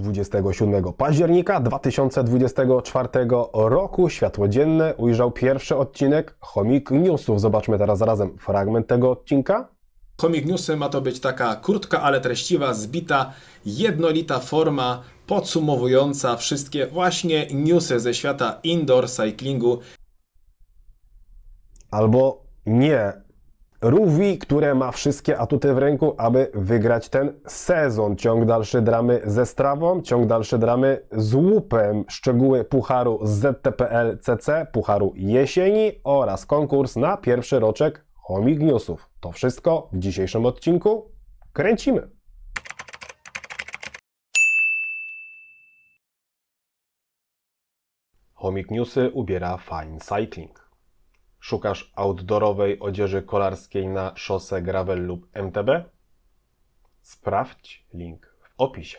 27 października 2024 roku światło dzienne ujrzał pierwszy odcinek Chomik Newsów. Zobaczmy teraz razem fragment tego odcinka. Comic Newsy ma to być taka krótka, ale treściwa, zbita, jednolita forma podsumowująca wszystkie właśnie newsy ze świata indoor cyclingu. Albo nie. Ruwi, które ma wszystkie atuty w ręku, aby wygrać ten sezon. Ciąg dalszy dramy ze strawą, ciąg dalszy dramy z łupem. Szczegóły pucharu ZTPL CC, pucharu jesieni oraz konkurs na pierwszy roczek Homik Newsów. To wszystko w dzisiejszym odcinku. Kręcimy! Homik Newsy ubiera Fine Cycling. Szukasz outdoorowej odzieży kolarskiej na szosę, gravel lub MTB? Sprawdź link w opisie.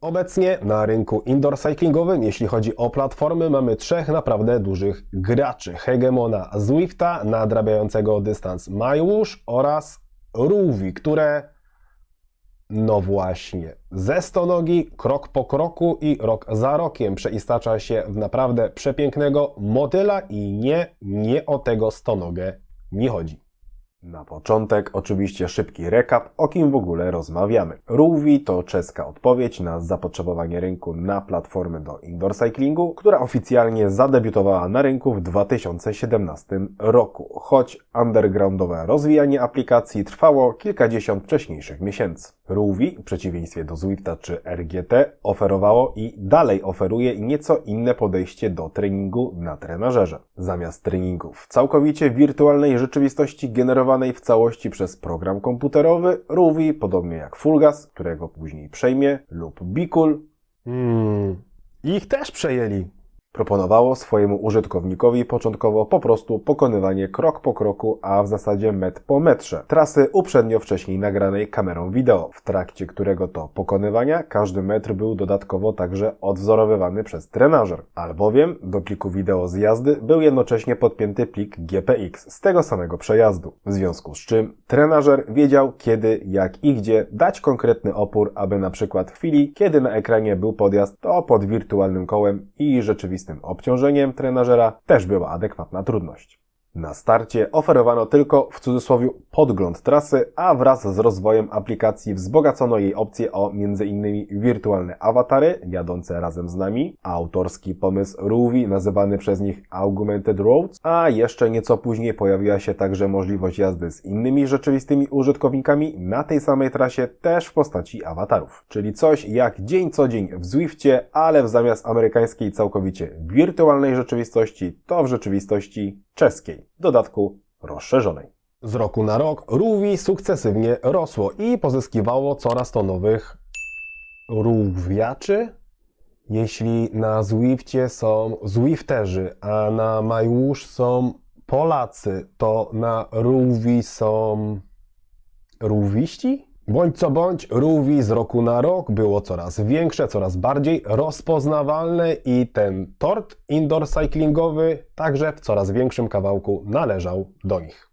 Obecnie na rynku indoor cyclingowym, jeśli chodzi o platformy, mamy trzech naprawdę dużych graczy. Hegemona Zwifta, nadrabiającego dystans MyWush oraz Ruvi, które no właśnie, ze stonogi, krok po kroku i rok za rokiem przeistacza się w naprawdę przepięknego motyla i nie, nie o tego stonogę mi chodzi. Na początek oczywiście szybki rekap, o kim w ogóle rozmawiamy. Ruvi to czeska odpowiedź na zapotrzebowanie rynku na platformy do indoor cyclingu, która oficjalnie zadebiutowała na rynku w 2017 roku, choć undergroundowe rozwijanie aplikacji trwało kilkadziesiąt wcześniejszych miesięcy. Ruvi, w przeciwieństwie do Zwifta czy RGT, oferowało i dalej oferuje nieco inne podejście do treningu na trenażerze. Zamiast treningów w całkowicie wirtualnej rzeczywistości generowanej w całości przez program komputerowy, Ruvi, podobnie jak Fulgas, którego później przejmie, lub Bikul, hmm, ich też przejęli. Proponowało swojemu użytkownikowi początkowo po prostu pokonywanie krok po kroku, a w zasadzie metr po metrze. Trasy uprzednio wcześniej nagranej kamerą wideo, w trakcie którego to pokonywania każdy metr był dodatkowo także odwzorowywany przez trenażer. Albowiem do pliku wideo z jazdy był jednocześnie podpięty plik GPX z tego samego przejazdu. W związku z czym trenażer wiedział kiedy, jak i gdzie dać konkretny opór, aby na przykład w chwili, kiedy na ekranie był podjazd, to pod wirtualnym kołem i rzeczywistym obciążeniem trenażera też była adekwatna trudność. Na starcie oferowano tylko w cudzysłowie podgląd trasy, a wraz z rozwojem aplikacji wzbogacono jej opcje o m.in. wirtualne awatary jadące razem z nami, autorski pomysł Ruvi nazywany przez nich Augmented Roads, a jeszcze nieco później pojawiła się także możliwość jazdy z innymi rzeczywistymi użytkownikami na tej samej trasie też w postaci awatarów. Czyli coś jak dzień co dzień w Zwifcie, ale w zamiast amerykańskiej całkowicie wirtualnej rzeczywistości, to w rzeczywistości czeskiej, w dodatku rozszerzonej. Z roku na rok Ruvi sukcesywnie rosło i pozyskiwało coraz to nowych Ruwiaczy. Jeśli na Zwifcie są Zwifterzy, a na MyWush są Polacy, to na Ruvi są Ruwiści? Bądź co bądź, Ruvi z roku na rok było coraz większe, coraz bardziej rozpoznawalne i ten tort indoor cyclingowy także w coraz większym kawałku należał do nich.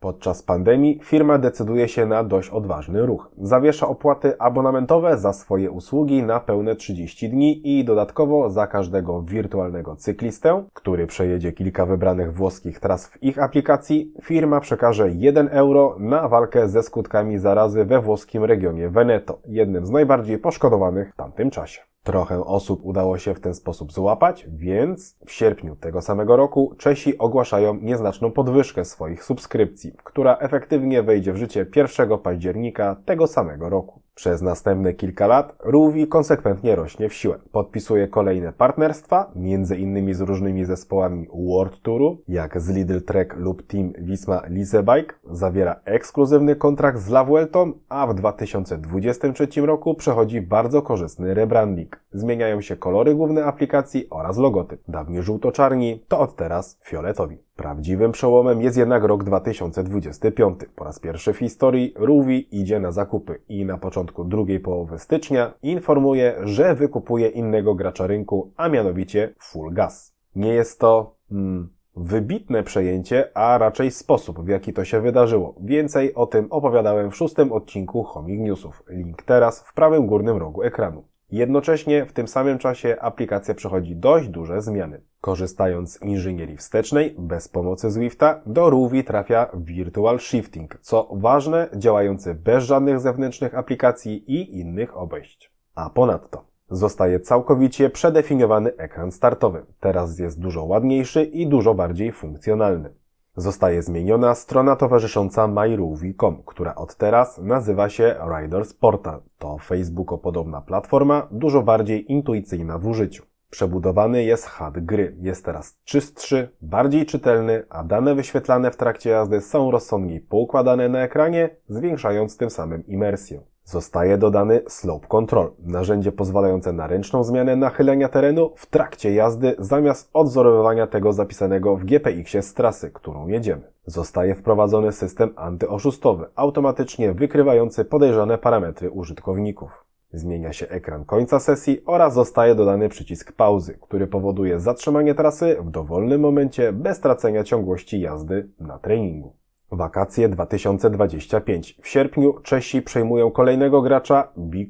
Podczas pandemii firma decyduje się na dość odważny ruch. Zawiesza opłaty abonamentowe za swoje usługi na pełne 30 dni i dodatkowo za każdego wirtualnego cyklistę, który przejedzie kilka wybranych włoskich tras w ich aplikacji, firma przekaże 1 euro na walkę ze skutkami zarazy we włoskim regionie Veneto, jednym z najbardziej poszkodowanych w tamtym czasie. Trochę osób udało się w ten sposób złapać, więc w sierpniu tego samego roku Czesi ogłaszają nieznaczną podwyżkę swoich subskrypcji, która efektywnie wejdzie w życie 1 października tego samego roku. Przez następne kilka lat Ruvi konsekwentnie rośnie w siłę. Podpisuje kolejne partnerstwa, między innymi z różnymi zespołami World Touru, jak z Lidl Trek lub Team Wisma Lisebike. Zawiera ekskluzywny kontrakt z La Vueltą, a w 2023 roku przechodzi bardzo korzystny rebranding. Zmieniają się kolory główne aplikacji oraz logotyp. Dawniej żółto-czarni, to od teraz fioletowi. Prawdziwym przełomem jest jednak rok 2025. Po raz pierwszy w historii Ruvi idzie na zakupy i na początku drugiej połowy stycznia informuje, że wykupuje innego gracza rynku, a mianowicie Full Gas. Nie jest to hmm, Wybitne przejęcie, a raczej sposób, w jaki to się wydarzyło. Więcej o tym opowiadałem w szóstym odcinku Homing Newsów. Link teraz w prawym górnym rogu ekranu. Jednocześnie w tym samym czasie aplikacja przechodzi dość duże zmiany. Korzystając z inżynierii wstecznej, bez pomocy Zwifta, do Ruby trafia Virtual Shifting, co ważne, działający bez żadnych zewnętrznych aplikacji i innych obejść. A ponadto zostaje całkowicie przedefiniowany ekran startowy. Teraz jest dużo ładniejszy i dużo bardziej funkcjonalny. Zostaje zmieniona strona towarzysząca myruby.com, która od teraz nazywa się Riders Portal. To Facebooko-podobna platforma, dużo bardziej intuicyjna w użyciu. Przebudowany jest HUD gry. Jest teraz czystszy, bardziej czytelny, a dane wyświetlane w trakcie jazdy są rozsądniej poukładane na ekranie, zwiększając tym samym imersję. Zostaje dodany Slope Control, narzędzie pozwalające na ręczną zmianę nachylenia terenu w trakcie jazdy zamiast odzorowywania tego zapisanego w GPX-ie z trasy, którą jedziemy. Zostaje wprowadzony system antyoszustowy, automatycznie wykrywający podejrzane parametry użytkowników. Zmienia się ekran końca sesji oraz zostaje dodany przycisk pauzy, który powoduje zatrzymanie trasy w dowolnym momencie bez tracenia ciągłości jazdy na treningu. Wakacje 2025. W sierpniu Czesi przejmują kolejnego gracza Be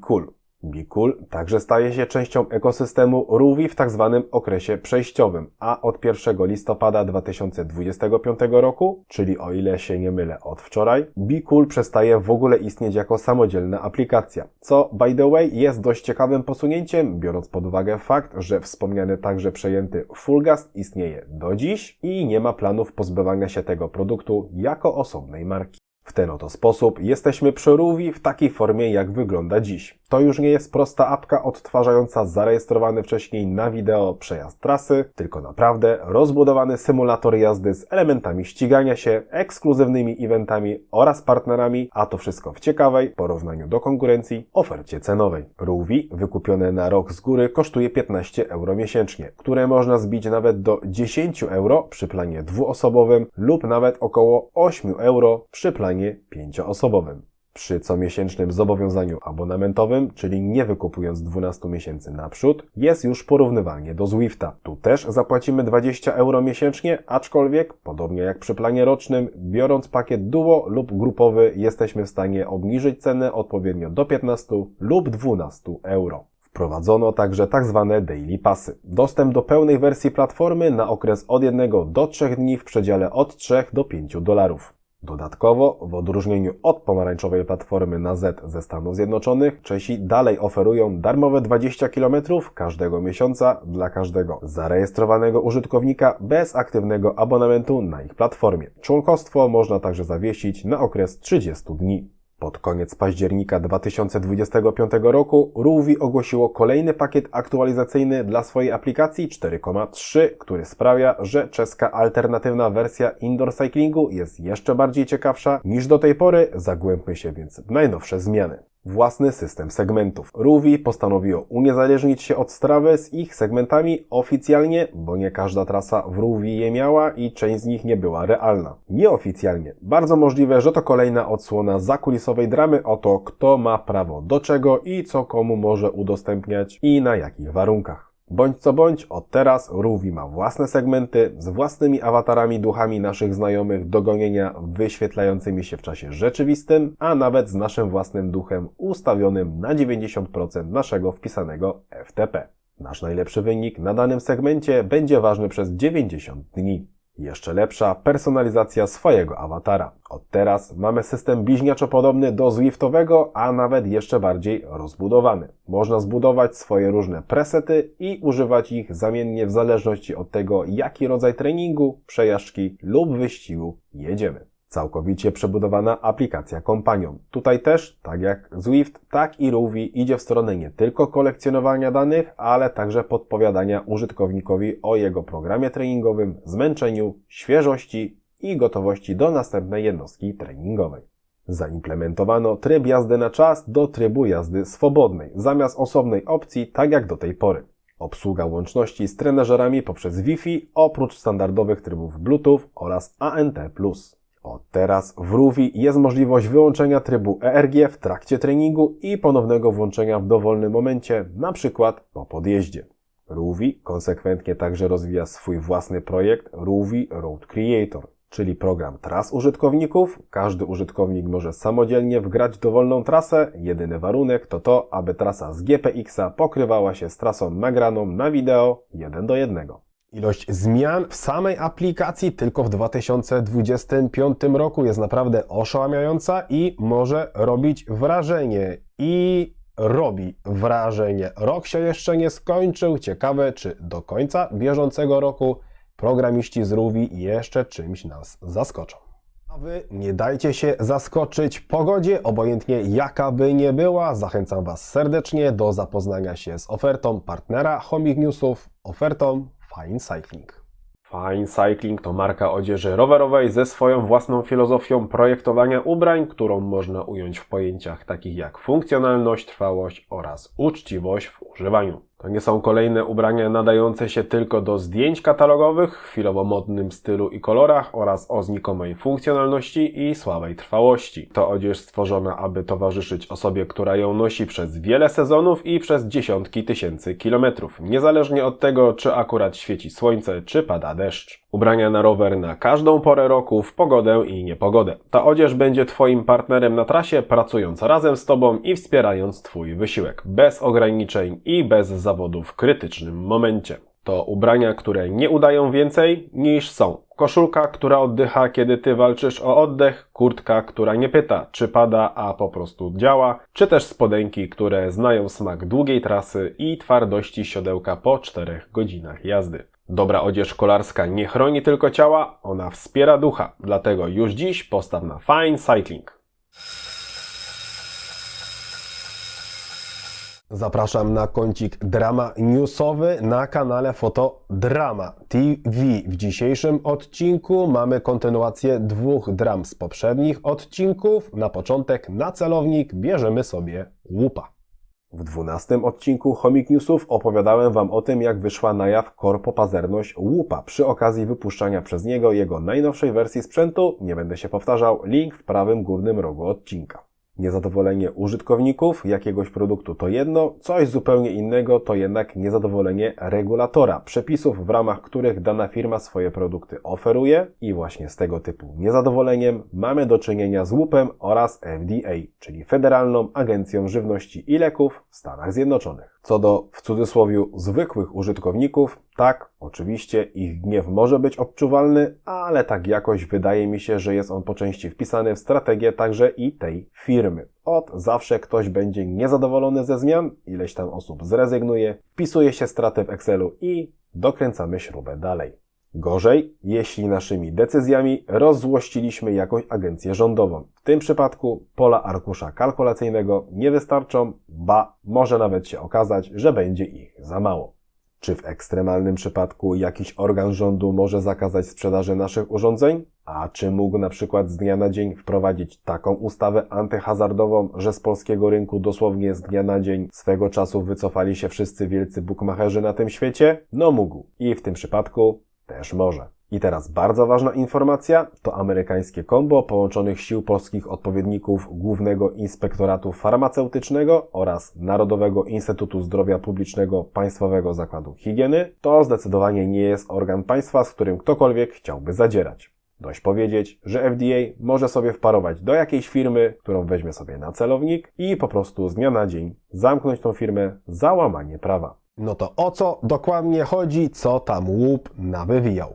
Cool także staje się częścią ekosystemu Ruby w tak zwanym okresie przejściowym, a od 1 listopada 2025 roku, czyli o ile się nie mylę od wczoraj, Cool przestaje w ogóle istnieć jako samodzielna aplikacja, co by the way jest dość ciekawym posunięciem, biorąc pod uwagę fakt, że wspomniany także przejęty Fullgast istnieje do dziś i nie ma planów pozbywania się tego produktu jako osobnej marki. W ten oto sposób jesteśmy przy Ruby w takiej formie, jak wygląda dziś. To już nie jest prosta apka odtwarzająca zarejestrowany wcześniej na wideo przejazd trasy, tylko naprawdę rozbudowany symulator jazdy z elementami ścigania się, ekskluzywnymi eventami oraz partnerami, a to wszystko w ciekawej, porównaniu do konkurencji, ofercie cenowej. Ruby, wykupione na rok z góry, kosztuje 15 euro miesięcznie, które można zbić nawet do 10 euro przy planie dwuosobowym lub nawet około 8 euro przy planie pięcioosobowym. Przy comiesięcznym zobowiązaniu abonamentowym, czyli nie wykupując 12 miesięcy naprzód, jest już porównywalnie do Zwifta. Tu też zapłacimy 20 euro miesięcznie, aczkolwiek, podobnie jak przy planie rocznym, biorąc pakiet duo lub grupowy, jesteśmy w stanie obniżyć cenę odpowiednio do 15 lub 12 euro. Wprowadzono także tak zwane daily passy. Dostęp do pełnej wersji platformy na okres od 1 do 3 dni w przedziale od 3 do 5 dolarów. Dodatkowo, w odróżnieniu od pomarańczowej platformy na Z ze Stanów Zjednoczonych, Czesi dalej oferują darmowe 20 km każdego miesiąca dla każdego zarejestrowanego użytkownika bez aktywnego abonamentu na ich platformie. Członkostwo można także zawiesić na okres 30 dni. Pod koniec października 2025 roku Ruby ogłosiło kolejny pakiet aktualizacyjny dla swojej aplikacji 4.3, który sprawia, że czeska alternatywna wersja indoor cyclingu jest jeszcze bardziej ciekawsza niż do tej pory. Zagłębmy się więc w najnowsze zmiany. Własny system segmentów. Ruby postanowiło uniezależnić się od Strawy z ich segmentami oficjalnie, bo nie każda trasa w Ruby je miała i część z nich nie była realna. Nieoficjalnie. Bardzo możliwe, że to kolejna odsłona zakulisowej dramy o to, kto ma prawo do czego i co komu może udostępniać i na jakich warunkach. Bądź co bądź, od teraz Ruby ma własne segmenty z własnymi awatarami duchami naszych znajomych do gonienia wyświetlającymi się w czasie rzeczywistym, a nawet z naszym własnym duchem ustawionym na 90% naszego wpisanego FTP. Nasz najlepszy wynik na danym segmencie będzie ważny przez 90 dni. Jeszcze lepsza personalizacja swojego awatara. Od teraz mamy system bliźniaczo podobny do Zwiftowego, a nawet jeszcze bardziej rozbudowany. Można zbudować swoje różne presety i używać ich zamiennie w zależności od tego, jaki rodzaj treningu, przejażdżki lub wyścigu jedziemy. Całkowicie przebudowana aplikacja Companion. Tutaj też, tak jak Zwift, tak i Ruby idzie w stronę nie tylko kolekcjonowania danych, ale także podpowiadania użytkownikowi o jego programie treningowym, zmęczeniu, świeżości i gotowości do następnej jednostki treningowej. Zaimplementowano tryb jazdy na czas do trybu jazdy swobodnej, zamiast osobnej opcji, tak jak do tej pory. Obsługa łączności z trenażerami poprzez Wi-Fi, oprócz standardowych trybów Bluetooth oraz ANT+. Od teraz w Ruby jest możliwość wyłączenia trybu ERG w trakcie treningu i ponownego włączenia w dowolnym momencie, przykład po podjeździe. Ruvi konsekwentnie także rozwija swój własny projekt Ruvi Road Creator, czyli program tras użytkowników. Każdy użytkownik może samodzielnie wgrać dowolną trasę. Jedyny warunek to to, aby trasa z GPX-a pokrywała się z trasą nagraną na wideo 1 do 1. Ilość zmian w samej aplikacji tylko w 2025 roku jest naprawdę oszałamiająca i może robić wrażenie. I robi wrażenie. Rok się jeszcze nie skończył. Ciekawe, czy do końca bieżącego roku programiści z Ruvi jeszcze czymś nas zaskoczą. A wy nie dajcie się zaskoczyć pogodzie, obojętnie jaka by nie była. Zachęcam Was serdecznie do zapoznania się z ofertą partnera Homing Newsów, ofertą Fine Cycling. Fine Cycling to marka odzieży rowerowej ze swoją własną filozofią projektowania ubrań, którą można ująć w pojęciach takich jak funkcjonalność, trwałość oraz uczciwość w używaniu. To nie są kolejne ubrania nadające się tylko do zdjęć katalogowych chwilowo modnym stylu i kolorach oraz o znikomej funkcjonalności i słabej trwałości. To odzież stworzona, aby towarzyszyć osobie, która ją nosi przez wiele sezonów i przez dziesiątki tysięcy kilometrów, niezależnie od tego, czy akurat świeci słońce, czy pada deszcz. Ubrania na rower na każdą porę roku, w pogodę i niepogodę. Ta odzież będzie Twoim partnerem na trasie, pracując razem z Tobą i wspierając Twój wysiłek, bez ograniczeń i bez zawodu w krytycznym momencie. To ubrania, które nie udają więcej niż są. Koszulka, która oddycha, kiedy ty walczysz o oddech, kurtka, która nie pyta, czy pada, a po prostu działa, czy też spodenki, które znają smak długiej trasy i twardości siodełka po 4 godzinach jazdy. Dobra odzież kolarska nie chroni tylko ciała, ona wspiera ducha, dlatego już dziś postaw na Fine Cycling. Zapraszam na kącik Drama Newsowy na kanale Fotodrama TV. W dzisiejszym odcinku mamy kontynuację dwóch dram z poprzednich odcinków. Na początek, na celownik bierzemy sobie łupa. W dwunastym odcinku Homik Newsów opowiadałem Wam o tym, jak wyszła na jaw korpopazerność łupa przy okazji wypuszczania przez niego jego najnowszej wersji sprzętu. Nie będę się powtarzał, link w prawym górnym rogu odcinka. Niezadowolenie użytkowników jakiegoś produktu to jedno, coś zupełnie innego to jednak niezadowolenie regulatora, przepisów w ramach których dana firma swoje produkty oferuje i właśnie z tego typu niezadowoleniem mamy do czynienia z łupem oraz FDA, czyli Federalną Agencją Żywności i Leków w Stanach Zjednoczonych. Co do, w cudzysłowie, zwykłych użytkowników, tak, oczywiście ich gniew może być odczuwalny, ale tak jakoś wydaje mi się, że jest on po części wpisany w strategię także i tej firmy. Od zawsze ktoś będzie niezadowolony ze zmian, ileś tam osób zrezygnuje, wpisuje się straty w Excelu i dokręcamy śrubę dalej. Gorzej, jeśli naszymi decyzjami rozzłościliśmy jakąś agencję rządową. W tym przypadku pola arkusza kalkulacyjnego nie wystarczą, ba, może nawet się okazać, że będzie ich za mało. Czy w ekstremalnym przypadku jakiś organ rządu może zakazać sprzedaży naszych urządzeń? A czy mógł na przykład z dnia na dzień wprowadzić taką ustawę antyhazardową, że z polskiego rynku dosłownie z dnia na dzień swego czasu wycofali się wszyscy wielcy bukmacherzy na tym świecie? No mógł. I w tym przypadku też może. I teraz bardzo ważna informacja, to amerykańskie kombo połączonych sił polskich odpowiedników Głównego Inspektoratu Farmaceutycznego oraz Narodowego Instytutu Zdrowia Publicznego Państwowego Zakładu Higieny to zdecydowanie nie jest organ państwa, z którym ktokolwiek chciałby zadzierać. Dość powiedzieć, że FDA może sobie wparować do jakiejś firmy, którą weźmie sobie na celownik i po prostu z dnia na dzień zamknąć tą firmę za łamanie prawa. No to o co dokładnie chodzi, co tam łup nawywijał?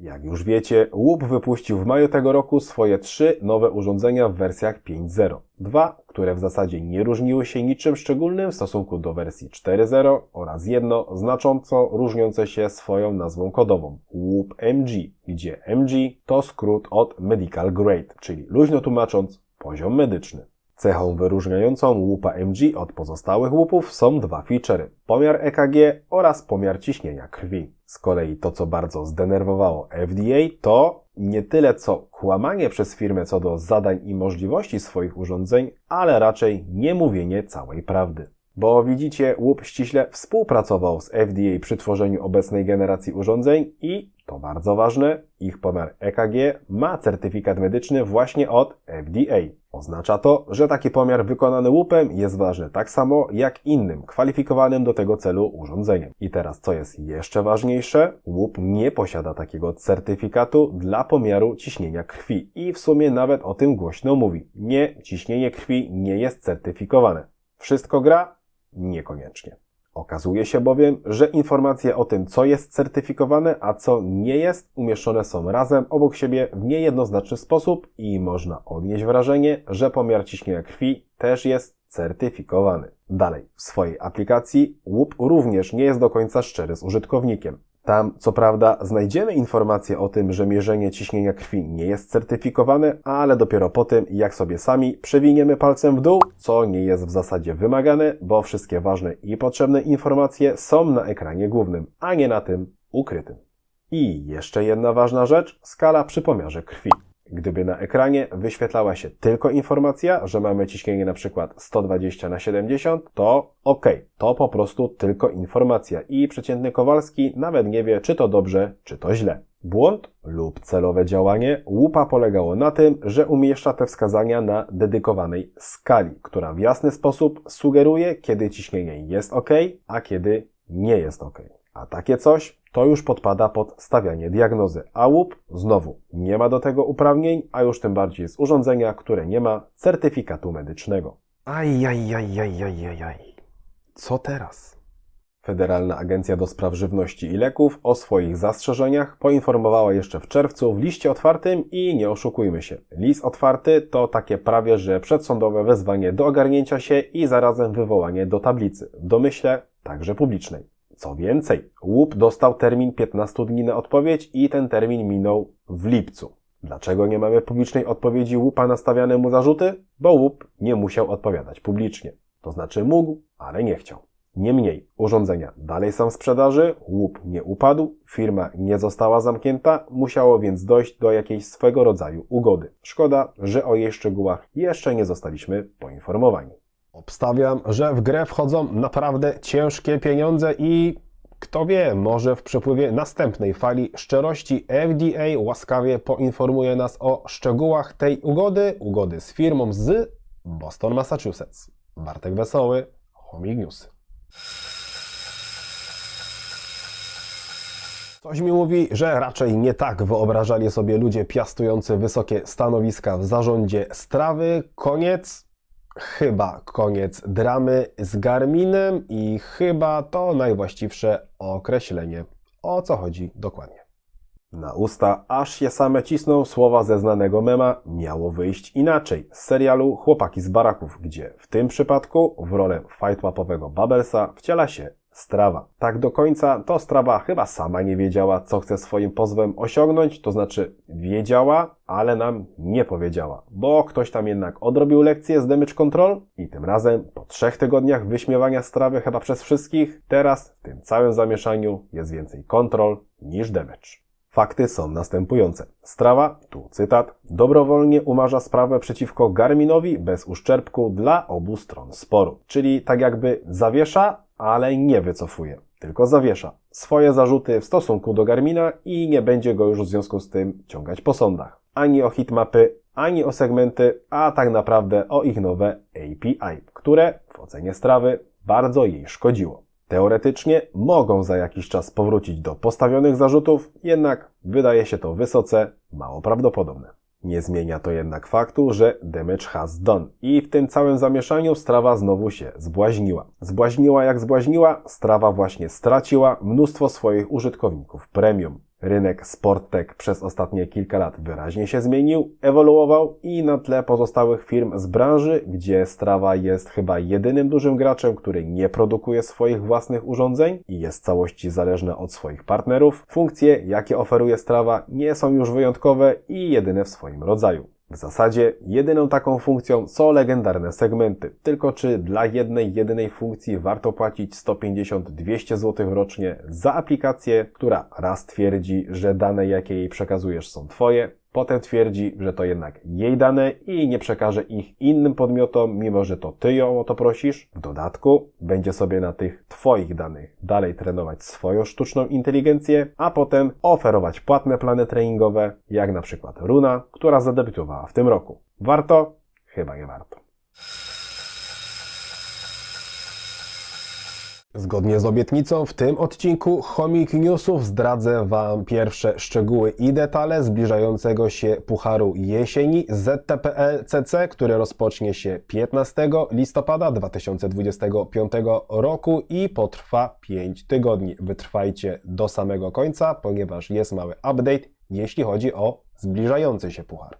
Jak już wiecie, łup wypuścił w maju tego roku swoje trzy nowe urządzenia w wersjach 5.0. Dwa, które w zasadzie nie różniły się niczym szczególnym w stosunku do wersji 4.0 oraz jedno znacząco różniące się swoją nazwą kodową łup MG, gdzie MG to skrót od Medical Grade, czyli luźno tłumacząc poziom medyczny. Cechą wyróżniającą łupa MG od pozostałych łupów są dwa feature'y. Pomiar EKG oraz pomiar ciśnienia krwi. Z kolei to, co bardzo zdenerwowało FDA, to nie tyle co kłamanie przez firmę co do zadań i możliwości swoich urządzeń, ale raczej nie mówienie całej prawdy. Bo widzicie, łup ściśle współpracował z FDA przy tworzeniu obecnej generacji urządzeń i to bardzo ważne, ich pomiar EKG ma certyfikat medyczny właśnie od FDA. Oznacza to, że taki pomiar wykonany łupem jest ważny tak samo jak innym kwalifikowanym do tego celu urządzeniem. I teraz co jest jeszcze ważniejsze, łup nie posiada takiego certyfikatu dla pomiaru ciśnienia krwi i w sumie nawet o tym głośno mówi. Nie, ciśnienie krwi nie jest certyfikowane. Wszystko gra? Niekoniecznie. Okazuje się bowiem, że informacje o tym, co jest certyfikowane, a co nie jest, umieszczone są razem obok siebie w niejednoznaczny sposób i można odnieść wrażenie, że pomiar ciśnienia krwi też jest certyfikowany. Dalej, w swojej aplikacji łup również nie jest do końca szczery z użytkownikiem. Tam, co prawda, znajdziemy informacje o tym, że mierzenie ciśnienia krwi nie jest certyfikowane, ale dopiero po tym, jak sobie sami przewiniemy palcem w dół, co nie jest w zasadzie wymagane, bo wszystkie ważne i potrzebne informacje są na ekranie głównym, a nie na tym ukrytym. I jeszcze jedna ważna rzecz, skala przy pomiarze krwi. Gdyby na ekranie wyświetlała się tylko informacja, że mamy ciśnienie na przykład 120 na 70, to ok, to po prostu tylko informacja i przeciętny Kowalski nawet nie wie, czy to dobrze, czy to źle. Błąd lub celowe działanie łupa polegało na tym, że umieszcza te wskazania na dedykowanej skali, która w jasny sposób sugeruje, kiedy ciśnienie jest ok, a kiedy nie jest ok. A takie coś to już podpada pod stawianie diagnozy. A łup znowu nie ma do tego uprawnień, a już tym bardziej z urządzenia, które nie ma certyfikatu medycznego. Ajajajajajajaj. Co teraz? Federalna Agencja do Spraw Żywności i Leków o swoich zastrzeżeniach poinformowała jeszcze w czerwcu w liście otwartym i nie oszukujmy się. List otwarty to takie prawie że przedsądowe wezwanie do ogarnięcia się i zarazem wywołanie do tablicy, w domyśle także publicznej. Co więcej, łup dostał termin 15 dni na odpowiedź i ten termin minął w lipcu. Dlaczego nie mamy publicznej odpowiedzi łupa na stawiane mu zarzuty? Bo łup nie musiał odpowiadać publicznie. To znaczy mógł, ale nie chciał. Niemniej, urządzenia dalej są w sprzedaży, łup nie upadł, firma nie została zamknięta, musiało więc dojść do jakiejś swego rodzaju ugody. Szkoda, że o jej szczegółach jeszcze nie zostaliśmy poinformowani. Obstawiam, że w grę wchodzą naprawdę ciężkie pieniądze i kto wie, może w przepływie następnej fali szczerości FDA łaskawie poinformuje nas o szczegółach tej ugody, ugody z firmą z Boston, Massachusetts. Bartek Wesoły, Homing News. Coś mi mówi, że raczej nie tak wyobrażali sobie ludzie piastujący wysokie stanowiska w zarządzie strawy. Koniec chyba koniec dramy z Garminem i chyba to najwłaściwsze określenie. O co chodzi dokładnie? Na usta aż się same cisną słowa ze znanego mema miało wyjść inaczej z serialu Chłopaki z baraków, gdzie w tym przypadku w rolę fightłapowego Babelsa wciela się Strawa. Tak do końca to Strawa chyba sama nie wiedziała, co chce swoim pozwem osiągnąć, to znaczy wiedziała, ale nam nie powiedziała, bo ktoś tam jednak odrobił lekcję z damage control i tym razem po trzech tygodniach wyśmiewania Strawy chyba przez wszystkich, teraz w tym całym zamieszaniu jest więcej kontrol niż damage. Fakty są następujące. Strawa, tu cytat, dobrowolnie umarza sprawę przeciwko Garminowi bez uszczerbku dla obu stron sporu. Czyli tak jakby zawiesza, ale nie wycofuje, tylko zawiesza swoje zarzuty w stosunku do Garmina i nie będzie go już w związku z tym ciągać po sądach. Ani o hitmapy, ani o segmenty, a tak naprawdę o ich nowe API, które w ocenie strawy bardzo jej szkodziło. Teoretycznie mogą za jakiś czas powrócić do postawionych zarzutów, jednak wydaje się to wysoce mało prawdopodobne. Nie zmienia to jednak faktu, że damage has done i w tym całym zamieszaniu strawa znowu się zbłaźniła. Zbłaźniła jak zbłaźniła, strawa właśnie straciła mnóstwo swoich użytkowników premium. Rynek SportTech przez ostatnie kilka lat wyraźnie się zmienił, ewoluował i na tle pozostałych firm z branży, gdzie Strava jest chyba jedynym dużym graczem, który nie produkuje swoich własnych urządzeń i jest całości zależna od swoich partnerów, funkcje, jakie oferuje Strava, nie są już wyjątkowe i jedyne w swoim rodzaju. W zasadzie jedyną taką funkcją są legendarne segmenty. Tylko czy dla jednej, jedynej funkcji warto płacić 150-200 zł rocznie za aplikację, która raz twierdzi, że dane jakie jej przekazujesz są Twoje, potem twierdzi, że to jednak jej dane i nie przekaże ich innym podmiotom, mimo że to ty ją o to prosisz. W dodatku będzie sobie na tych twoich danych dalej trenować swoją sztuczną inteligencję, a potem oferować płatne plany treningowe, jak na przykład Runa, która zadebiutowała w tym roku. Warto? Chyba nie warto. Zgodnie z obietnicą, w tym odcinku Chomik Newsów zdradzę Wam pierwsze szczegóły i detale zbliżającego się Pucharu Jesieni ZTPL CC, który rozpocznie się 15 listopada 2025 roku i potrwa 5 tygodni. Wytrwajcie do samego końca, ponieważ jest mały update, jeśli chodzi o zbliżający się Puchar.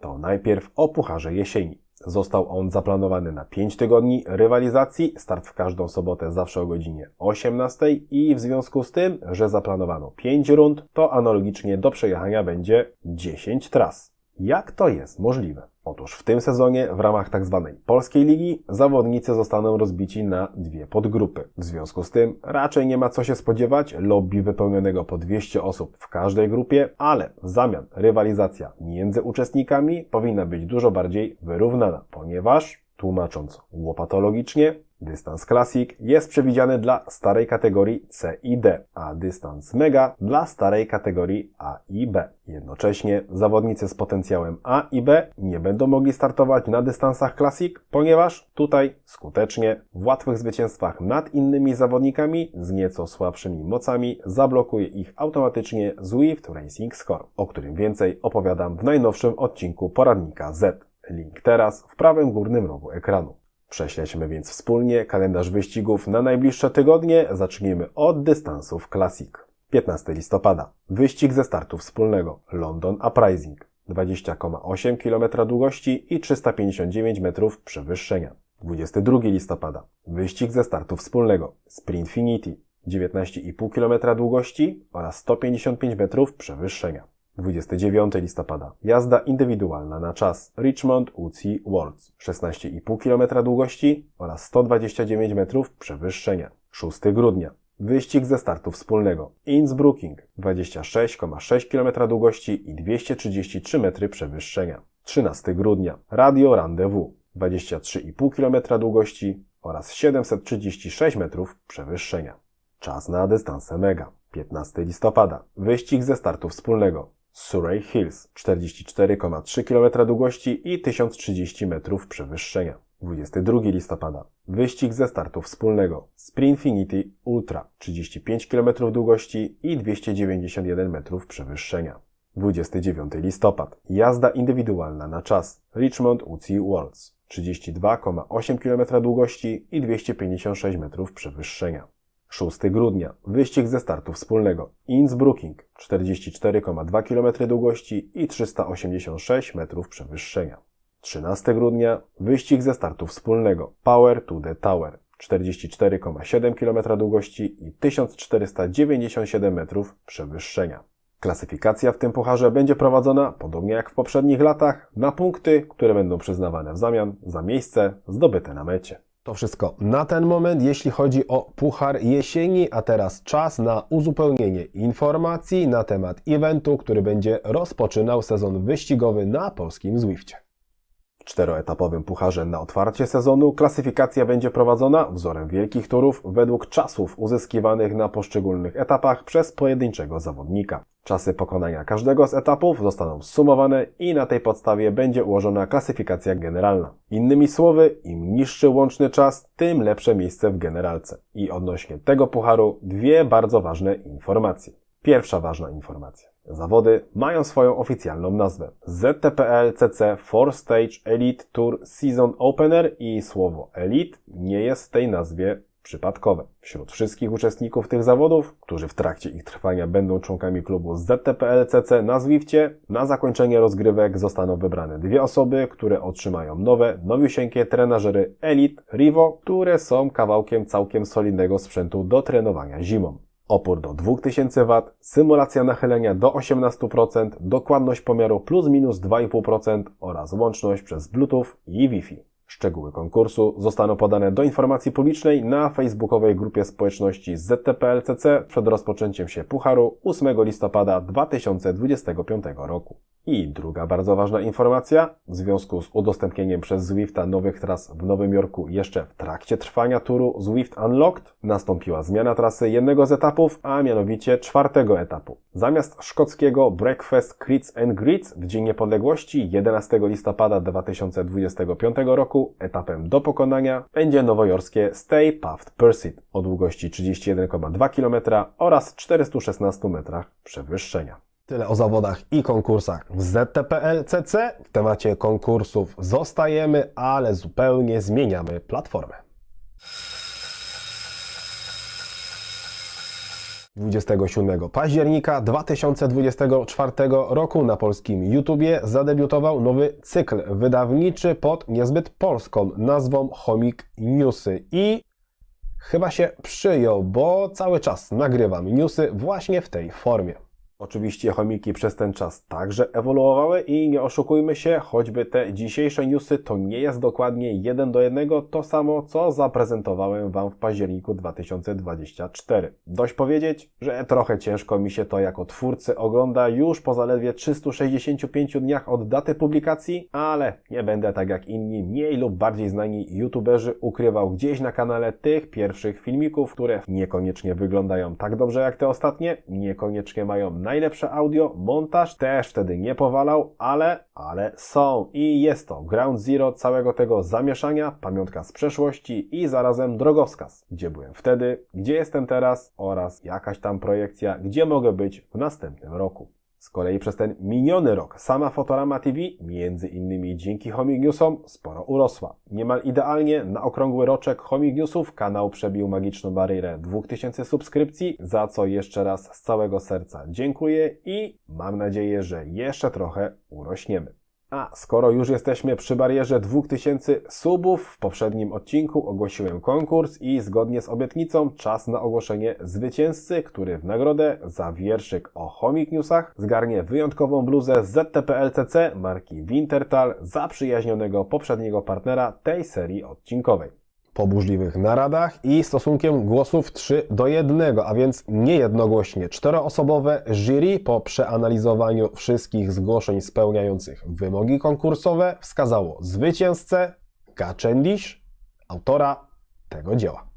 To najpierw o Pucharze Jesieni. Został on zaplanowany na 5 tygodni rywalizacji, start w każdą sobotę zawsze o godzinie 18 i w związku z tym, że zaplanowano 5 rund, to analogicznie do przejechania będzie 10 tras. Jak to jest możliwe? Otóż w tym sezonie w ramach tzw. polskiej ligi zawodnicy zostaną rozbici na dwie podgrupy. W związku z tym raczej nie ma co się spodziewać lobby wypełnionego po 200 osób w każdej grupie, ale w zamian rywalizacja między uczestnikami powinna być dużo bardziej wyrównana, ponieważ tłumacząc łopatologicznie, dystans Classic jest przewidziany dla starej kategorii C i D, a dystans Mega dla starej kategorii A i B. Jednocześnie zawodnicy z potencjałem A i B nie będą mogli startować na dystansach Classic, ponieważ tutaj skutecznie w łatwych zwycięstwach nad innymi zawodnikami z nieco słabszymi mocami zablokuje ich automatycznie Zwift Racing Score, o którym więcej opowiadam w najnowszym odcinku poradnika Z. Link teraz w prawym górnym rogu ekranu. Prześledźmy więc wspólnie kalendarz wyścigów na najbliższe tygodnie. Zacznijmy od dystansów Classic. 15 listopada. Wyścig ze startu wspólnego. London Uprising. 20,8 km długości i 359 metrów przewyższenia. 22 listopada. Wyścig ze startu wspólnego. Sprintfinity. 19,5 km długości oraz 155 metrów przewyższenia. 29 listopada. Jazda indywidualna na czas. Richmond UCI Worlds. 16,5 km długości oraz 129 metrów przewyższenia. 6 grudnia. Wyścig ze startu wspólnego. Innsbrucking. 26,6 km długości i 233 metry przewyższenia. 13 grudnia. Radio Rendezvous. 23,5 km długości oraz 736 metrów przewyższenia. Czas na dystanse mega. 15 listopada. Wyścig ze startu wspólnego. Surrey Hills 44,3 km długości i 1030 metrów przewyższenia. 22 listopada. Wyścig ze startu wspólnego. Sprintfinity Ultra 35 km długości i 291 metrów przewyższenia. 29 listopad. Jazda indywidualna na czas. Richmond UCI Worlds 32,8 km długości i 256 metrów przewyższenia. 6 grudnia. Wyścig ze startu wspólnego. Innsbrucking 44,2 km długości i 386 metrów przewyższenia. 13 grudnia. Wyścig ze startu wspólnego. Power to the Tower 44,7 km długości i 1497 metrów przewyższenia. Klasyfikacja w tym pucharze będzie prowadzona, podobnie jak w poprzednich latach, na punkty, które będą przyznawane w zamian za miejsce zdobyte na mecie. To wszystko na ten moment, jeśli chodzi o Puchar Jesieni, a teraz czas na uzupełnienie informacji na temat eventu, który będzie rozpoczynał sezon wyścigowy na polskim Zwifcie. Czteroetapowym pucharze na otwarcie sezonu klasyfikacja będzie prowadzona wzorem wielkich turów według czasów uzyskiwanych na poszczególnych etapach przez pojedynczego zawodnika. Czasy pokonania każdego z etapów zostaną zsumowane i na tej podstawie będzie ułożona klasyfikacja generalna. Innymi słowy, im niższy łączny czas, tym lepsze miejsce w generalce. I odnośnie tego pucharu dwie bardzo ważne informacje. Pierwsza ważna informacja. Zawody mają swoją oficjalną nazwę. ZTPL CC 4 Stage Elite Tour Season Opener i słowo Elite nie jest w tej nazwie przypadkowe. Wśród wszystkich uczestników tych zawodów, którzy w trakcie ich trwania będą członkami klubu ZTPL CC na Zwifcie, na zakończenie rozgrywek zostaną wybrane dwie osoby, które otrzymają nowe, nowiusieńkie trenażery Elite Rivo, które są kawałkiem całkiem solidnego sprzętu do trenowania zimą. Opór do 2000 W, symulacja nachylenia do 18%, dokładność pomiaru plus minus 2,5% oraz łączność przez Bluetooth i Wi-Fi. Szczegóły konkursu zostaną podane do informacji publicznej na facebookowej grupie społeczności ZTPLCC przed rozpoczęciem się Pucharu 8 listopada 2025 roku. I druga bardzo ważna informacja. W związku z udostępnieniem przez Zwifta nowych tras w Nowym Jorku jeszcze w trakcie trwania turu Zwift Unlocked nastąpiła zmiana trasy jednego z etapów, a mianowicie czwartego etapu. Zamiast szkockiego Breakfast Grits and Grits w Dzień Niepodległości 11 listopada 2025 roku etapem do pokonania będzie nowojorskie Stay Puft Pursuit o długości 31,2 km oraz 416 metrach przewyższenia. Tyle o zawodach i konkursach w ZTPL-CC. W temacie konkursów zostajemy, ale zupełnie zmieniamy platformę. 27 października 2024 roku na polskim YouTubie zadebiutował nowy cykl wydawniczy pod niezbyt polską nazwą Chomik Newsy i chyba się przyjął, bo cały czas nagrywam newsy właśnie w tej formie. Oczywiście chomiki przez ten czas także ewoluowały i nie oszukujmy się, choćby te dzisiejsze newsy to nie jest dokładnie jeden do jednego to samo, co zaprezentowałem Wam w październiku 2024. Dość powiedzieć, że trochę ciężko mi się to jako twórcy ogląda już po zaledwie 365 dniach od daty publikacji, ale nie będę tak jak inni mniej lub bardziej znani youtuberzy ukrywał gdzieś na kanale tych pierwszych filmików, które niekoniecznie wyglądają tak dobrze jak te ostatnie, niekoniecznie mają najlepsze audio, montaż też wtedy nie powalał, ale, ale są i jest to ground zero całego tego zamieszania, pamiątka z przeszłości i zarazem drogowskaz, gdzie byłem wtedy, gdzie jestem teraz oraz jakaś tam projekcja, gdzie mogę być w następnym roku. Z kolei przez ten miniony rok sama Fotorama TV, między innymi dzięki Homing Newsom, sporo urosła. Niemal idealnie na okrągły roczek Homing Newsów kanał przebił magiczną barierę 2000 subskrypcji, za co jeszcze raz z całego serca dziękuję i mam nadzieję, że jeszcze trochę urośniemy. A skoro już jesteśmy przy barierze 2000 subów, w poprzednim odcinku ogłosiłem konkurs i zgodnie z obietnicą czas na ogłoszenie zwycięzcy, który w nagrodę za wierszyk o Homik Newsach zgarnie wyjątkową bluzę z ZTPLCC marki Wintertal zaprzyjaźnionego poprzedniego partnera tej serii odcinkowej po burzliwych naradach i stosunkiem głosów 3 do 1, a więc niejednogłośnie czteroosobowe jury po przeanalizowaniu wszystkich zgłoszeń spełniających wymogi konkursowe wskazało zwycięzcę Gaczendish, autora tego dzieła.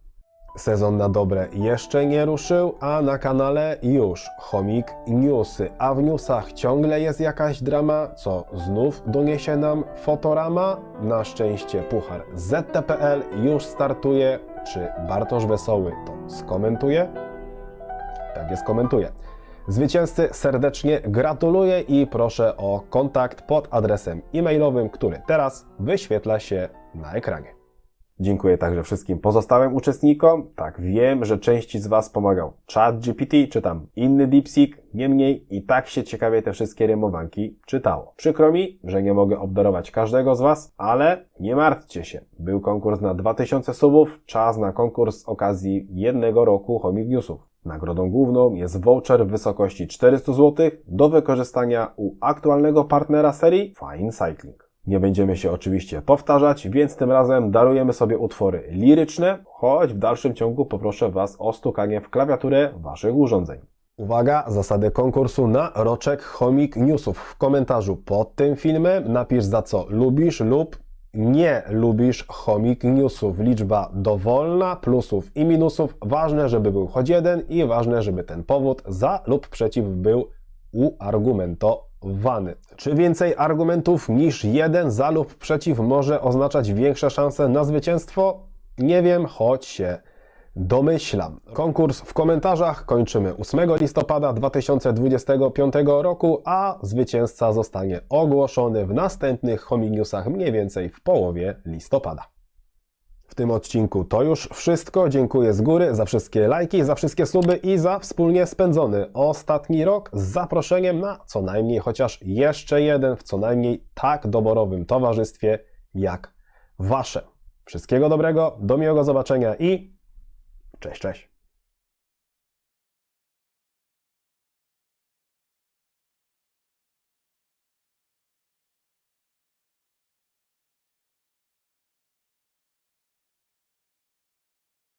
Sezon na dobre jeszcze nie ruszył, a na kanale już chomik newsy, a w newsach ciągle jest jakaś drama, co znów doniesie nam Fotorama. Na szczęście puchar ZTPL już startuje. Czy Bartosz Wesoły to skomentuje? Pewnie skomentuje. Zwycięzcy serdecznie gratuluję i proszę o kontakt pod adresem e-mailowym, który teraz wyświetla się na ekranie. Dziękuję także wszystkim pozostałym uczestnikom. Tak, wiem, że części z Was pomagał ChatGPT czy tam inny DeepSeek, niemniej i tak się ciekawie te wszystkie rymowanki czytało. Przykro mi, że nie mogę obdarować każdego z Was, ale nie martwcie się. Był konkurs na 2000 subów, czas na konkurs z okazji jednego roku Homing Newsów. Nagrodą główną jest voucher w wysokości 400 zł do wykorzystania u aktualnego partnera serii Fine Cycling. Nie będziemy się oczywiście powtarzać, więc tym razem darujemy sobie utwory liryczne, choć w dalszym ciągu poproszę Was o stukanie w klawiaturę Waszych urządzeń. Uwaga, zasady konkursu na roczek Chomik Newsów. W komentarzu pod tym filmem napisz za co lubisz lub nie lubisz Chomik Newsów. Liczba dowolna, plusów i minusów. Ważne, żeby był choć jeden i ważne, żeby ten powód za lub przeciw był uargumentowany. Czy więcej argumentów niż jeden za lub przeciw może oznaczać większe szanse na zwycięstwo? Nie wiem, choć się domyślam. Konkurs w komentarzach kończymy 8 listopada 2025 roku, a zwycięzca zostanie ogłoszony w następnych Hominiusach mniej więcej w połowie listopada. W tym odcinku to już wszystko. Dziękuję z góry za wszystkie lajki, za wszystkie suby i za wspólnie spędzony ostatni rok z zaproszeniem na co najmniej chociaż jeszcze jeden w co najmniej tak doborowym towarzystwie jak Wasze. Wszystkiego dobrego, do miłego zobaczenia i cześć, cześć.